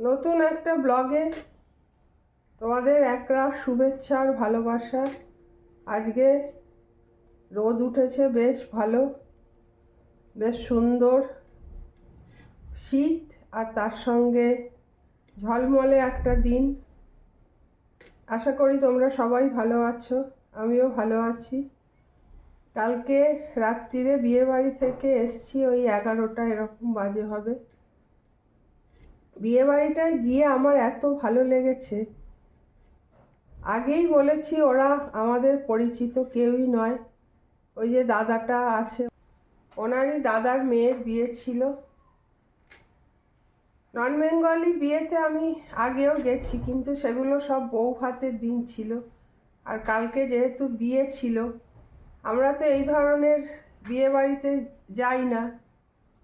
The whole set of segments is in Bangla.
নতুন একটা ব্লগে তোমাদের একরা শুভেচ্ছা আর ভালোবাসা। আজকে রোদ উঠেছে, বেশ ভালো, বেশ সুন্দর। শীত আর তার সঙ্গে ঝলমলে একটা দিন। আশা করি তোমরা সবাই ভালো আছো, আমিও ভালো আছি। কালকে রাত্রিরে বিয়ে বাড়ি থেকে এসছি, ওই এগারোটা এরকম বাজে হবে। বিয়ে বাড়িটায় গিয়ে আমার এত ভালো লেগেছে। আগেই বলেছি ওরা আমাদের পরিচিত, কেউই নয়। ওই যে দাদাটা আসে, ওনারই দাদার মেয়ের বিয়ে ছিল। নন বেঙ্গলি বিয়েতে আমি আগেও গেছি, কিন্তু সেগুলো সব বউ ভাতের দিন ছিল। আর কালকে যেহেতু বিয়ে ছিল, আমরা তো এই ধরনের বিয়ে বাড়িতে যাই না।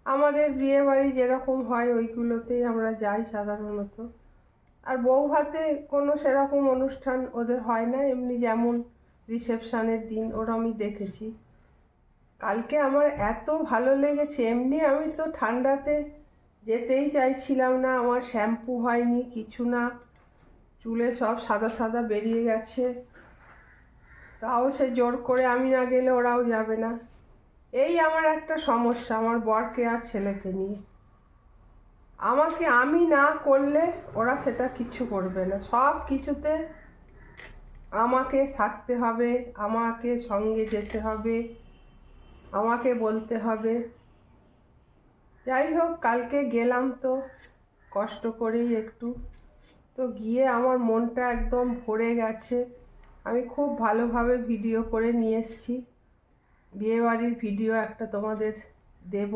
আমাদের বিয়ে বাড়ি যেরকম হয়, ওইগুলোতেই আমরা যাই সাধারণত। আর বউ ভাতে কোনো সেরকম অনুষ্ঠান ওদের হয় না, এমনি যেমন রিসেপশানের দিন ওরা আমি দেখেছি। কালকে আমার এত ভালো লেগেছে, এমনি আমি তো ঠান্ডাতে যেতেই চাইছিলাম না, আমার শ্যাম্পু হয়নি, কিছু না, চুলে সব সাদা সাদা বেরিয়ে গেছে। তাও সে জোর করে আমি না গেলে ওরাও যাবে না। এই আমার একটা সমস্যা, আমার বরকে আর ছেলেকে নিয়ে। আমাকে আমি না করলে ওরা সেটা কিছু করবে না। সব কিছুতে আমাকে থাকতে হবে, আমাকে সঙ্গে যেতে হবে, আমাকে বলতে হবে। যাই হোক কালকে গেলাম তো, কষ্ট করেই একটু। তো গিয়ে আমার মনটা একদম ভরে গেছে। আমি খুব ভালোভাবে ভিডিও করে নিয়ে এসেছি। বিয়েবাড়ির ভিডিও একটা তোমাদের দেব।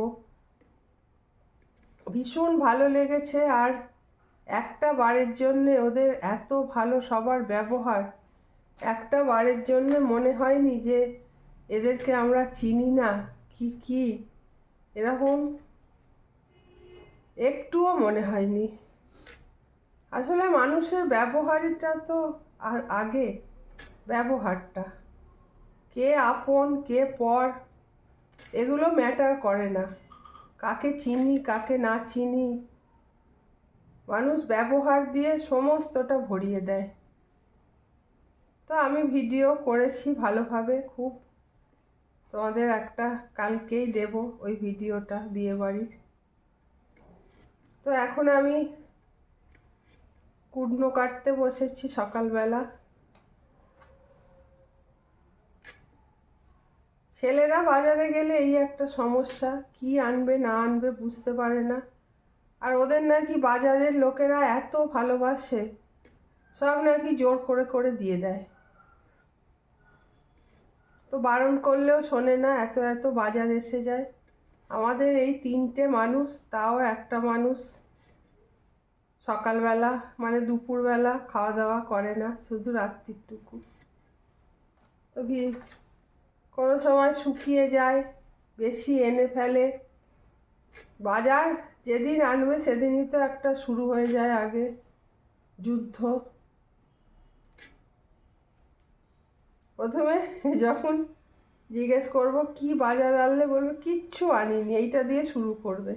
ভীষণ ভালো লেগেছে আর একটা বারের জন্যে ওদের এত ভালো সবার ব্যবহার। একটা বারের জন্য মনে হয়নি যে এদেরকে আমরা চিনি না, কি কি? এরকম একটুও মনে হয়নি। আসলে মানুষের ব্যবহারটা তো আর আগে, ব্যবহারটা। কে আপন, কে পর, এগুলো ম্যাটার করে না। কাকে চিনি, কাকে না চিনি। মানুষ ব্যবহার দিয়ে সমস্তটা ভরিয়ে দেয়। তো আমি ভিডিও করেছি ভালোভাবে, খুব। তোমাদের একটা কালকেই দেব ওই ভিডিওটা বিয়েবাড়ির। তো এখন আমি কুডনো কাটতে বসেছি সকালবেলা। ছেলেরা বাজারে গেলে এই একটা সমস্যা, কি আনবে, না আনবে বুঝতে পারে না। আর ওদের নাকি বাজারের লোকেরা এত ভালোবাসে, সব নাকি জোর করে করে দিয়ে দেয়। তো বারণ করলেও শোনে না, এত এত বাজার এসে যায়। আমাদের এই তিনটে মানুষ, তাও একটা মানুষ, সকালবেলা মানে দুপুরবেলা খাওয়া দাওয়া করে না, শুধু রাত্রিটুকু। তো কোনো সময় শুকিয়ে যায়, বেশি এনে ফেলে। বাজার যেদিন আনবে সেদিনই তো একটা শুরু হয়ে যায় আগে, যুদ্ধ। প্রথমে যখন জিজ্ঞেস করব, কি বাজার আনলে? বলবে, কিচ্ছু আনিনি, এইটা দিয়ে শুরু করবে।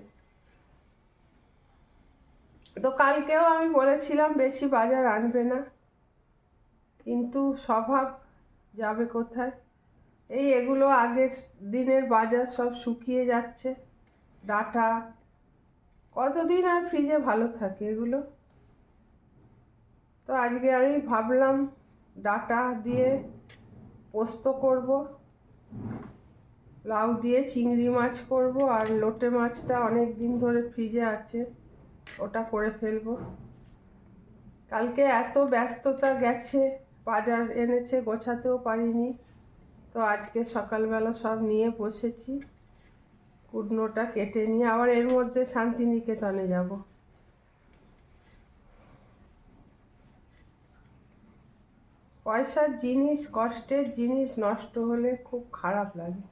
তো কালকেও আমি বলেছিলাম, বেশি বাজার আনবে না। কিন্তু স্বভাব যাবে কোথায়? এই এগুলো আগের দিনের বাজার সব শুকিয়ে যাচ্ছে। ডাটা, কতদিন আর ফ্রিজে ভালো থাকে এগুলো? তো আজকে আমি ভাবলাম ডাটা দিয়ে পোস্ত করব, লাউ দিয়ে চিংড়ি মাছ করব, আর লোটে মাছটা অনেক দিন ধরে ফ্রিজে আছে, ওটা করে ফেলব। কালকে এত ব্যস্ততা গেছে, বাজার এনেছে, গোছাতেও পারিনি। তো আজকে সকালবেলা সব নিয়ে বসেছি। কুটনোটা কেটে নিয়ে আবার এর মধ্যে শান্তিনিকেতনে যাব। পয়সার জিনিস, কষ্টের জিনিস নষ্ট হলে খুব খারাপ লাগে।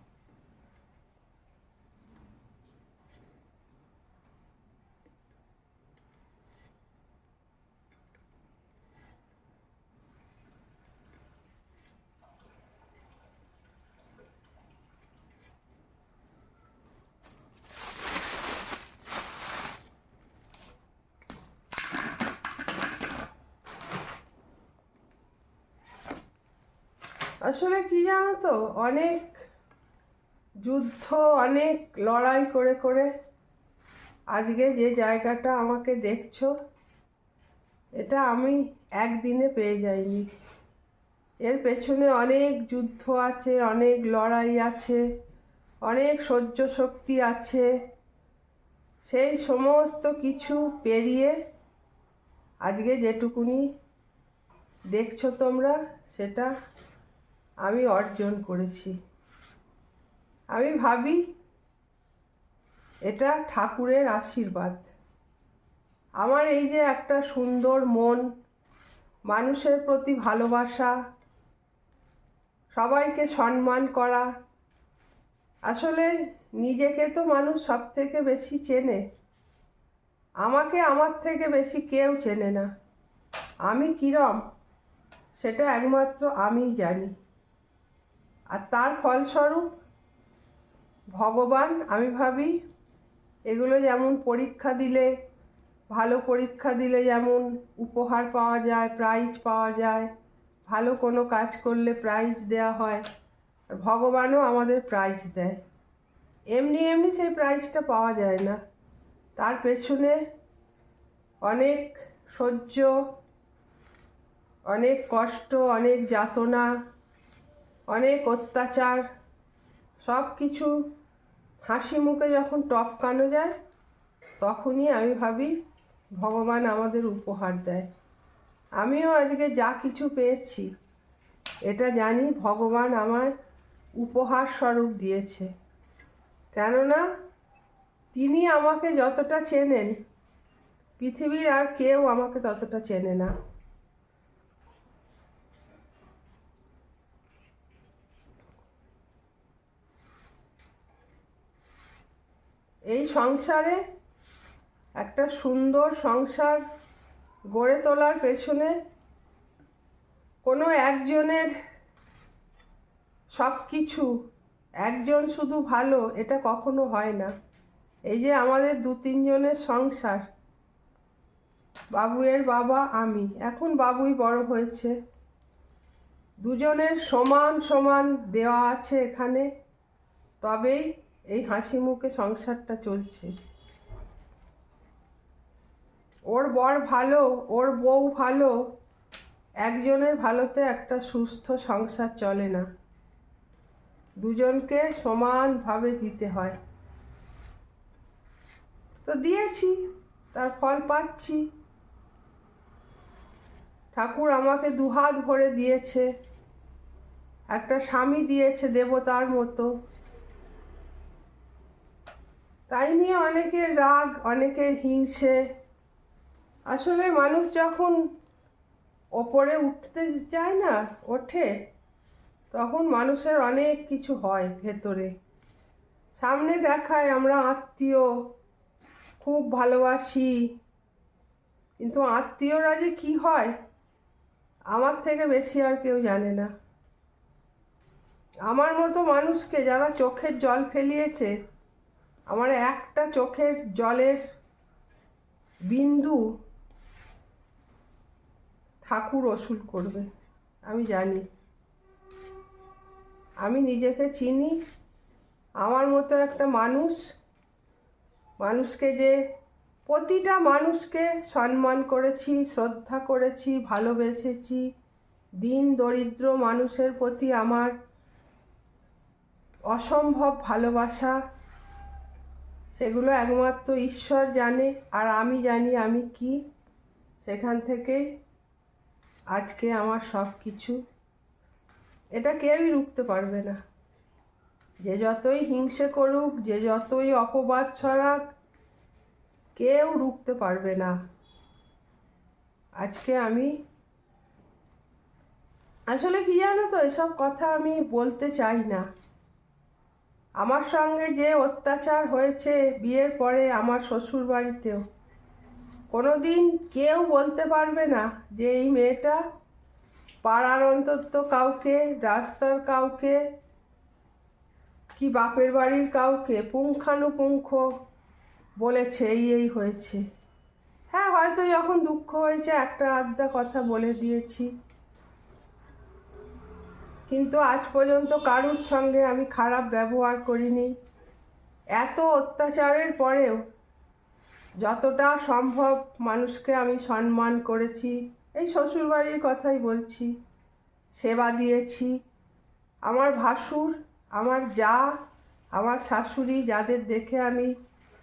আসলে কি জানো তো অনেক যুদ্ধ, অনেক লড়াই করে করে আজকে যে জায়গাটা আমাকে দেখছ, এটা আমি একদিনে পেয়ে যাইনি। এর পেছনে অনেক যুদ্ধ আছে, অনেক লড়াই আছে, অনেক সহ্য শক্তি আছে। সেই সমস্ত কিছু পেরিয়ে আজকে যেটুকুনি দেখছ তোমরা, সেটা আমি অর্জন করেছি। আমি ভাবি, এটা ঠাকুরের আশীর্বাদ। আমার এই যে একটা সুন্দর মন, মানুষের প্রতি ভালোবাসা, সবাইকে সম্মান করা, আসলে নিজেকে তো মানুষ সব থেকে বেশি চেনে। আমাকে আমার থেকে বেশি কেউ চেনে না। আমি কিরম? সেটা একমাত্র আমিই জানি। আর তার ফলস্বরূপ ভগবান, আমি ভাবি, এগুলো যেমন পরীক্ষা দিলে, ভালো পরীক্ষা দিলে যেমন উপহার পাওয়া যায় প্রাইজ পাওয়া যায়, ভালো কোনো কাজ করলে প্রাইজ দেওয়া হয়, আর ভগবানও আমাদের প্রাইজ দেয়। এমনি এমনি সেই প্রাইজটা পাওয়া যায় না। তার পেছনে অনেক সহ্য, অনেক কষ্ট, অনেক যাতনা অনেক অত্যাচার সব কিছু হাসি মুখে যখন টপকানো যায়, তখনই আমি ভাবি, ভগবান আমাদের উপহার দেয়। আমিও আজকে যা কিছু পেয়েছি, এটা জানি ভগবান আমার উপহার স্বরূপ দিয়েছে। কেননা, তিনি আমাকে যতটা চেনেন, পৃথিবীর আর কেউ আমাকে ততটা চেনে না। এই সংসারে একটা সুন্দর সংসার গড়ে তোলার পেছনে কোনো একজনের সব কিছু, একজন শুধু ভালো, এটা কখনো হয় না। এই যে আমাদের দু তিনজনের সংসার, বাবুয়ের বাবা, আমি। এখন বাবুই বড় হয়েছে। দুজনের সমান সমান দেওয়া আছে এখানে। তবেই এই হাসি মুখে সংসারটা চলছে। ওর বর ভালো, ওর বউ ভালো, একজনের ভালোতে একটা সুস্থ সংসার চলে না। দুজনকে সমানভাবে দিতে হয়। তো দিয়েছি, তার ফল পাচ্ছি। ঠাকুর আমাকে দুহাত ভরে দিয়েছে। একটা স্বামী দিয়েছে দেবতার মতো। তাই নিয়ে অনেকের রাগ, অনেকের হিংসে। আসলে মানুষ যখন ওপরে উঠতে চায় না, ওঠে, তখন মানুষের অনেক কিছু হয় ভেতরে। সামনে দেখায় আমরা আত্মীয়, খুব ভালোবাসি, কিন্তু আত্মীয়রা যে কী হয়, আমার থেকে বেশি আর কেউ জানে না। আমার মতো মানুষকে যারা চোখের জল ফেলিয়েছে আমার একটা চোখের জলের বিন্দু ঠাকুর ওসুল করবে, আমি জানি। আমি নিজেকে চিনি, আমার মতো একটা মানুষ, মানুষকে যে প্রতিটা মানুষকে সম্মান করেছি, শ্রদ্ধা করেছি, ভালোবেসেছি, দিন দরিদ্র মানুষের প্রতি আমার অসম্ভব ভালোবাসা সেগুলো একমাত্র ঈশ্বর জানে, আর আমি জানি আমি কি। সেখান থেকেই আজকে আমার সব কিছু এটা কেউই রুখতে পারবে না। যে যতই হিংসে করুক, যে যতই অপবাদ ছড়াক, কেউ রুখতে পারবে না। আজকে আমি আসলে কি জানো তো, এসব কথা আমি বলতে চাই না। আমার সঙ্গে যে অত্যাচার হয়েছে বিয়ের পরে আমার শ্বশুর বাড়িতেও কোনো দিন কেউ বলতে পারবে না যে এই মেয়েটা পাড়ার অন্তত কাউকে, রাস্তার কাউকে, কি বাপের বাড়ির কাউকে পুঙ্খানুপুঙ্খ বলেছে, এই এই হয়েছে। হ্যাঁ হয়তো যখন দুঃখ হয়েছে একটা আধটা কথা বলে দিয়েছি। কিন্তু আজ পর্যন্ত কারুর সঙ্গে আমি খারাপ ব্যবহার করিনি। এত অত্যাচারের পরেও যতটা সম্ভব মানুষকে আমি সম্মান করেছি, এই শ্বশুরবাড়ির কথাই বলছি, সেবা দিয়েছি। আমার ভাসুর, আমার যা, আমার শাশুড়ি যাদের দেখে আমি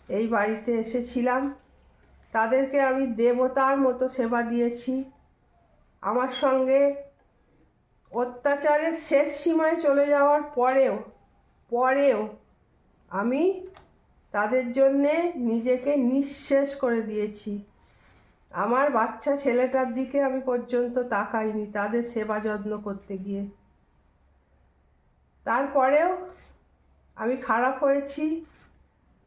এই বাড়িতে এসেছিলাম, তাদেরকে আমি দেবতার মতো সেবা দিয়েছি। আমার সঙ্গে অত্যাচারের শেষ সীমায় চলে যাওয়ার পরেও পরেও আমি তাদের জন্যে নিজেকে নিঃশেষ করে দিয়েছি। আমার বাচ্চা ছেলেটার দিকে আমি পর্যন্ত তাকাইনি তাদের সেবা যত্ন করতে গিয়ে। তারপরেও আমি খারাপ হয়েছি।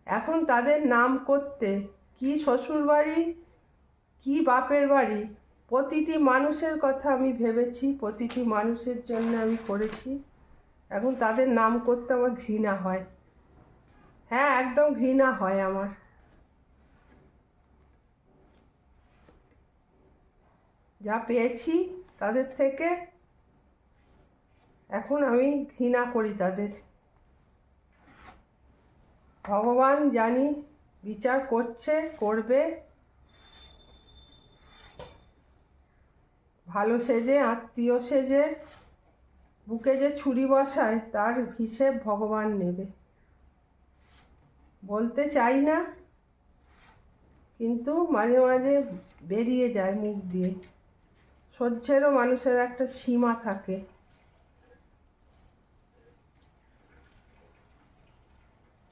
এখন তাদের নাম করতে কি শ্বশুর বাড়ি কি বাপের বাড়ি প্রতিটি মানুষের কথা আমি ভেবেছি, প্রতিটি মানুষের জন্য আমি করেছি। এখন তাদের নাম করতে আমার ঘৃণা হয়। হ্যাঁ একদম ঘৃণা হয় আমার। যা পেয়েছি তাদের থেকে, এখন আমি ঘৃণা করি তাদের। ভগবান জানি, বিচার করছে, করবে। ভালো সেজে, আত্মীয় সেজে, বুকে যে ছুরি বসায়, তার হিসেব ভগবান নেবে। বলতে চাই না, কিন্তু মাঝে মাঝে বেরিয়ে যায় মুখ দিয়ে। সহ্যেরও মানুষের একটা সীমা থাকে।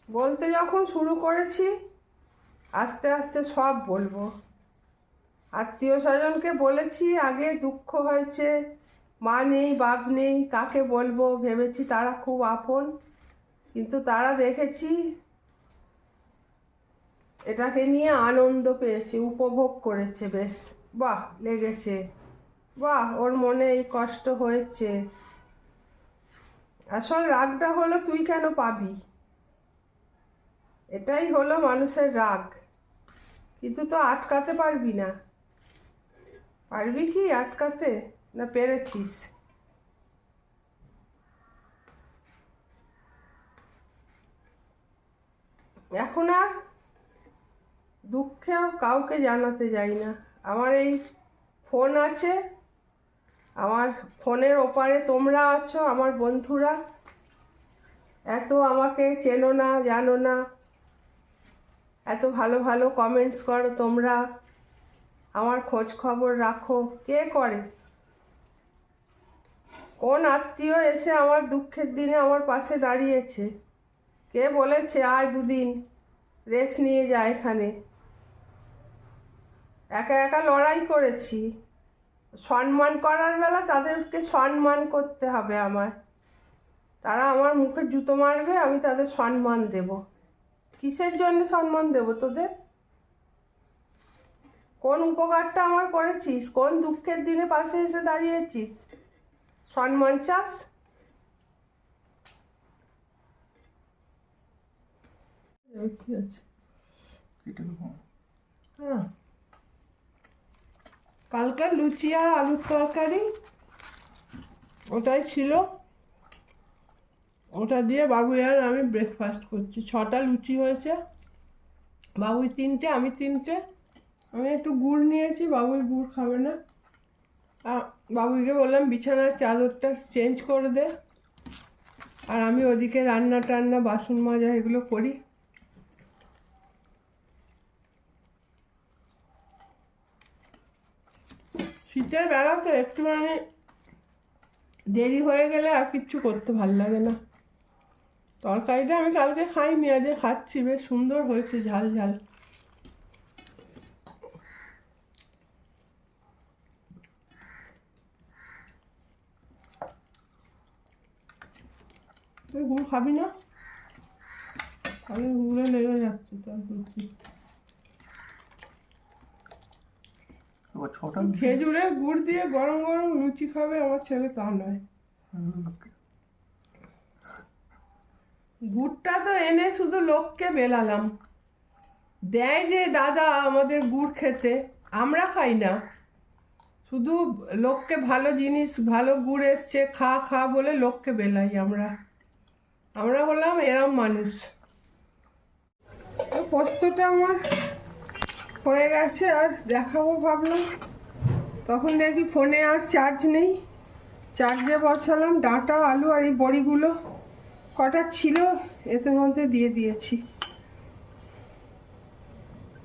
বলতে যখন শুরু করেছি, আস্তে আস্তে সব বলব। আত্মীয় স্বজনকে বলেছি, আগে দুঃখ হয়েছে, মা নেই, বাপ নেই, কাকে বলব? ভেবেছি তারা খুব আপন, কিন্তু তারা দেখেছি এটাকে নিয়ে আনন্দ পেয়েছে, উপভোগ করেছে বেশ। বাহ, লেগেছে। বাহ, ওর মনে এই কষ্ট হয়েছে। আসল রাগটা হলো, তুই কেন পাবি? এটাই হলো মানুষের রাগ। কিন্তু তো আটকাতে পারবি না। পারবি কি আটকাতে না পেরেছিস? এখন আর দুঃখেও কাউকে জানাতে যাই না। আমার এই ফোন আছে, আমার ফোনের ওপারে তোমরা আছো, আমার বন্ধুরা। এত আমাকে চেনো না, জানো না। এত ভালো ভালো কমেন্টস করো তোমরা। আমার খোঁজ খবর রাখো। কে করে? কোন আত্মীয় এসে আমার দুঃখের দিনে আমার পাশে দাঁড়িয়েছে? কে বলেছে আয় দুদিন, রেস্ট নিয়ে যা এখানে। একা একা লড়াই করেছি। সম্মান করার বেলা তাদেরকে সম্মান করতে হবে আমার। তারা আমার মুখে জুতো মারবে, আমি তাদের সম্মান দেব। কিসের জন্য সম্মান দেব তোদের? কোন উপকারটা আমার করেছিস? কোন দুঃখের দিনে পাশে এসে দাঁড়িয়েছিস? সম্মান চাস? কি আছে। হ্যাঁ। কালকে লুচি আর আলুর তরকারি ওটাই ছিল। ওটা দিয়ে বাবু আর আমি ব্রেকফাস্ট করছি। ছটা লুচি হয়েছে। বাবুই তিনটে আমি তিনটে। আমি একটু গুড় নিয়েছি বাবুই গুড় খাবে না। বাবুইকে বললাম, বিছানার চাদরটা চেঞ্জ করে দে। আর আমি ওদিকে রান্না টান্না, বাসন মাজা এগুলো করি। শীতের বেলা তো একটু মানে দেরি হয়ে গেলে আর কিচ্ছু করতে ভালো লাগে না। তরকারিটা আমি কালকে খাইনি, আজকে খাচ্ছি, বেশ সুন্দর হয়েছে ঝাল ঝাল। তুই গুড় খাবি না? আমি গুড়ে লেগে যাচ্ছে তার বলছি। ছটা খেজুরের গুড় দিয়ে গরম গরম লুচি খাবে আমার ছেলে তা নয়। গুড়টা তো এনে শুধু লোককে বেলালাম। দেয় যে দাদা আমাদের গুড় খেতে আমরা খাই না। শুধু লোককে ভালো জিনিস ভালো গুড় এসছে খা খা বলে লোককে বেলাই আমরা। আমরা হলাম এরম মানুষ। পোস্তটা আমার হয়ে গেছে, আর দেখাবো ভাবলাম। তখন দেখি ফোনে আর চার্জ নেই। চার্জে বসালাম ডাঁটা, আলু আর এই বড়িগুলো। কটা ছিল, এতে মধ্যে দিয়ে দিয়েছি।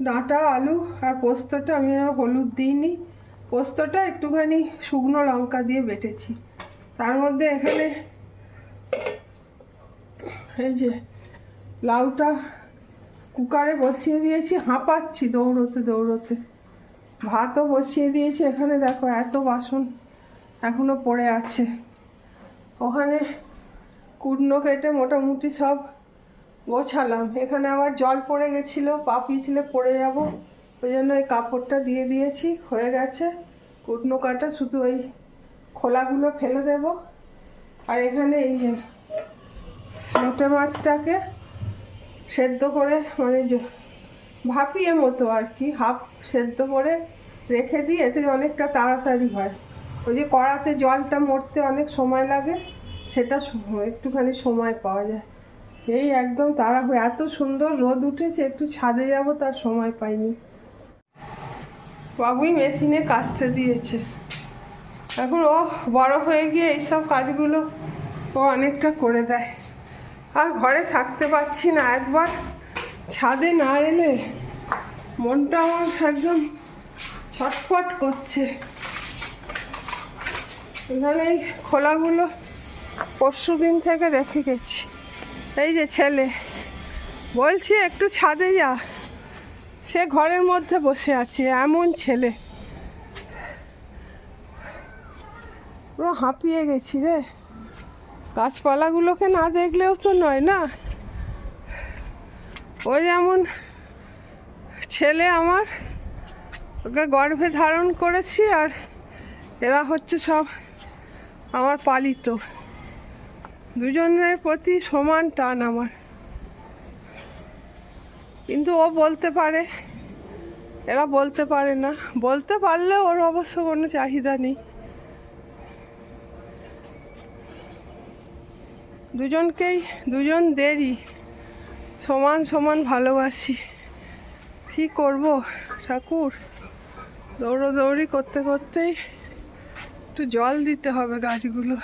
ডাঁটা, আলু আর পোস্তটা আমি আর হলুদ দিইনি। পোস্তটা একটুখানি শুকনো লঙ্কা দিয়ে বেটেছি। তার মধ্যে এখানে এই যে লাউটা কুকারে বসিয়ে দিয়েছি, হাঁপাচ্ছি দৌড়োতে দৌড়োতে। ভাতও বসিয়ে দিয়েছি এখানে, দেখো এত বাসন এখনও পড়ে আছে। ওখানে কুটনো কেটে মোটামুটি সব গোছালাম। এখানে আবার জল পড়ে গেছিল, পা পিছলে পড়ে যাব। ওই জন্য এই কাপড়টা দিয়ে দিয়েছি, হয়ে গেছে। কুটনো কাটা শুধু ওই খোলাগুলো ফেলে দেব। আর এখানে এই যে লোটে মাছটাকে সেদ্ধ করে মানে ভাপিয়ে মতো আর কি, হাফ সেদ্ধ করে রেখে দিই এতে অনেকটা তাড়াতাড়ি হয়। ওই যে কড়াতে জলটা মরতে অনেক সময় লাগে, সেটা একটুখানি সময় পাওয়া যায়। এই একদম তাড়া হয়ে এত সুন্দর রোদ উঠেছে, একটু ছাদে যাব তার সময় পাইনি। বাবুই মেশিনে কাচতে দিয়েছে। এখন ও বড় হয়ে গিয়ে এইসব কাজগুলো ও অনেকটা করে দেয়। আর ঘরে থাকতে পারছি না। একবার ছাদে না এলে মনটা আমার একদম ছটফট করছে। এখানে এই খোলাগুলো পরশু দিন থেকে রেখে গেছি। এই যে ছেলে, বলছি একটু ছাদে যা। সে ঘরের মধ্যে বসে আছে, এমন ছেলে। পুরো হাঁপিয়ে গেছি রে। গাছপালাগুলোকে না দেখলেও তো নয় না? ও যেমন ছেলে আমার, ওকে গর্ভে ধারণ করেছি আর এরা হচ্ছে সব আমার পালিত। দুজনের প্রতি সমান টান আমার। কিন্তু ও বলতে পারে, এরা বলতে পারে না। বলতে পারলে ওর অবশ্য কোনো চাহিদা নেই। দুজনকেই, দুজন দেরি। সমান সমান ভালোবাসি। কী করব ঠাকুর? দৌড়োদৌড়ি করতে করতেই একটু জল দিতে হবে গাছগুলো।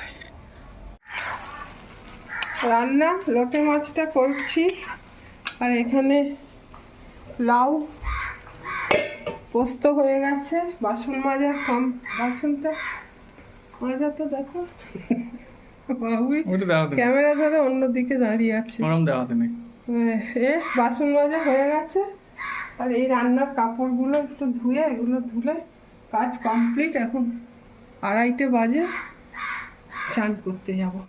রান্না, লোটে মাছটা করছি। আর এখানে লাউ পোস্ত হয়ে গেছে, বাসন মাজা কম বাসনটা মাজা তো দেখো। বাবুই ক্যামেরা ধরে অন্যদিকে দাঁড়িয়ে আছে। গরম দেখাতে নেই এ বাসন মাজা হয়ে গেছে। আর এই রান্নার কাপড়গুলো একটু ধুয়ে এগুলো ধুলে কাজ কমপ্লিট। এখন আড়াইটে বাজে। চান করতে যাব।